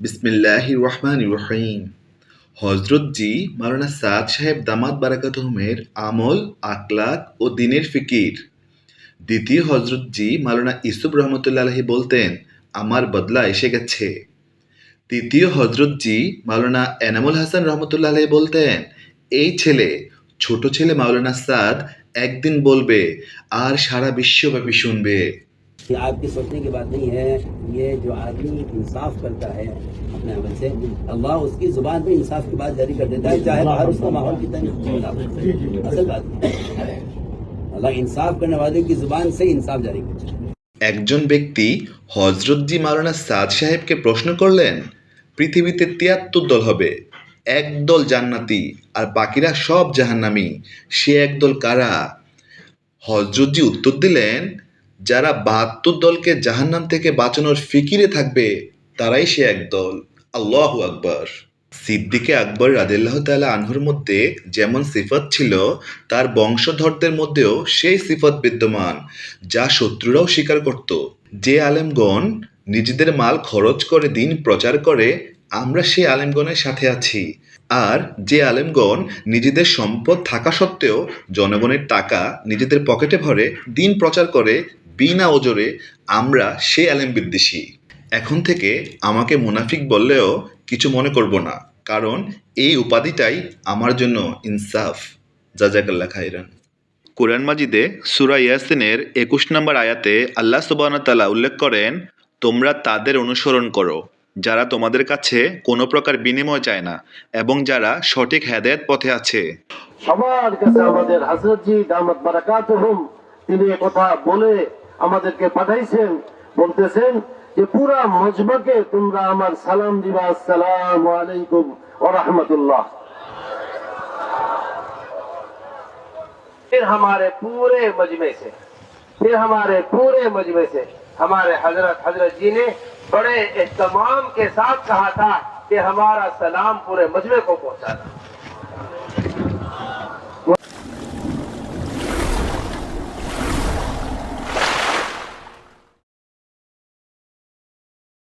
বিসমিল্লাহ রহমান রহিম। হজরত জি মাওলানা সাদ সাহেব দামাত বারাকাতহমের আমল আকলাক ও দিনের ফিকির। দ্বিতীয় হজরত জি মাওলানা ইসুফ রহমতুল্লাহ বলতেন, আমার বদলা এসে গেছে। তৃতীয় হজরত জি মাওলানা এনামুল হাসান রহমতুল্লাহ বলতেন, এই ছেলে, ছোট ছেলে মাওলানা সাদ একদিন বলবে, আর সারা বিশ্বব্যাপী শুনবে। ये आपके सोचने की बात नहीं है ये जो आदमी इंसाफ करता है अपने अमल से अल्लाह उसकी जुबान पे इंसाफ की बात जारी कर देता है चाहे बाहर उसका माहौल कितना भी खराब हो। असल बात है। अल्लाह इंसाफ करने वाले की जुबान से इंसाफ जारी करता है একজন ব্যক্তি হজরতজি মাওলানা সাদ সাহেবকে প্রশ্ন করলেন পৃথিবীতে তিয়াত্তর দল হবে একদল জান্নাতি আর বাকিরা সব জাহান্নামি সে একদল কারা হজরতজি উত্তর দিলেন যারা বাহাত্তর দলকে জাহান্নাম থেকে বাঁচানোর ফিকিরে থাকবে, তারাই সে একদল আল্লাহ আকবর। সিদ্দিকে আকবর রাদিল্লাহ তালা আনহুর মধ্যে যেমন সিফত ছিল, তার বংশধরদের মধ্যেও সেই সিফত বিদ্যমান, যা শত্রুরাও স্বীকার করত। যে আলেমগণ নিজেদের মাল খরচ করে দিন প্রচার করে, আমরা সেই আলেমগণের সাথে আছি। আর যে আলেমগণ নিজেদের সম্পদ থাকা সত্ত্বেও জনগণের টাকা নিজেদের পকেটে ভরে দিন প্রচার করে বিনা ওজরে আমরা সে আলেম বিদ্বেষী। এখন থেকে আমাকে মুনাফিক বললেও কিছু মনে করব না, কারণ এই উপাধিটাই আমার জন্য ইনসাফ। জাজাকাল্লা খাইরান কোরআন মাজিদে সুরা ইয়াসিনের একুশ নম্বর আয়াতে আল্লাহ সুবাহতাল্লাহ উল্লেখ করেন, তোমরা তাদের অনুসরণ করো, যারা তোমাদের কাছে কোনো প্রকার বিনিময় চায় না এবং যারা সঠিক হেদায়েত পথে আছে। সবার কাছে আমাদের হাজরতজি দামত বারাকাত তিনি এ কথা বলে আমাদেরকে পাঠাইছেন، বলতেছেন যে পুরা মজমাকে তোমরা আমার সালাম দিবা، আসসালাম আলাইকুম ওরহমতুল্লাহ پھر ہمارے پورے مجمع سے پھر ہمارے پورے مجمع سے ہمارے حضرت حضرت جی نے بڑے اہتمام کے ساتھ کہا تھا کہ ہمارا سلام پورے مجمع کو پہنچانا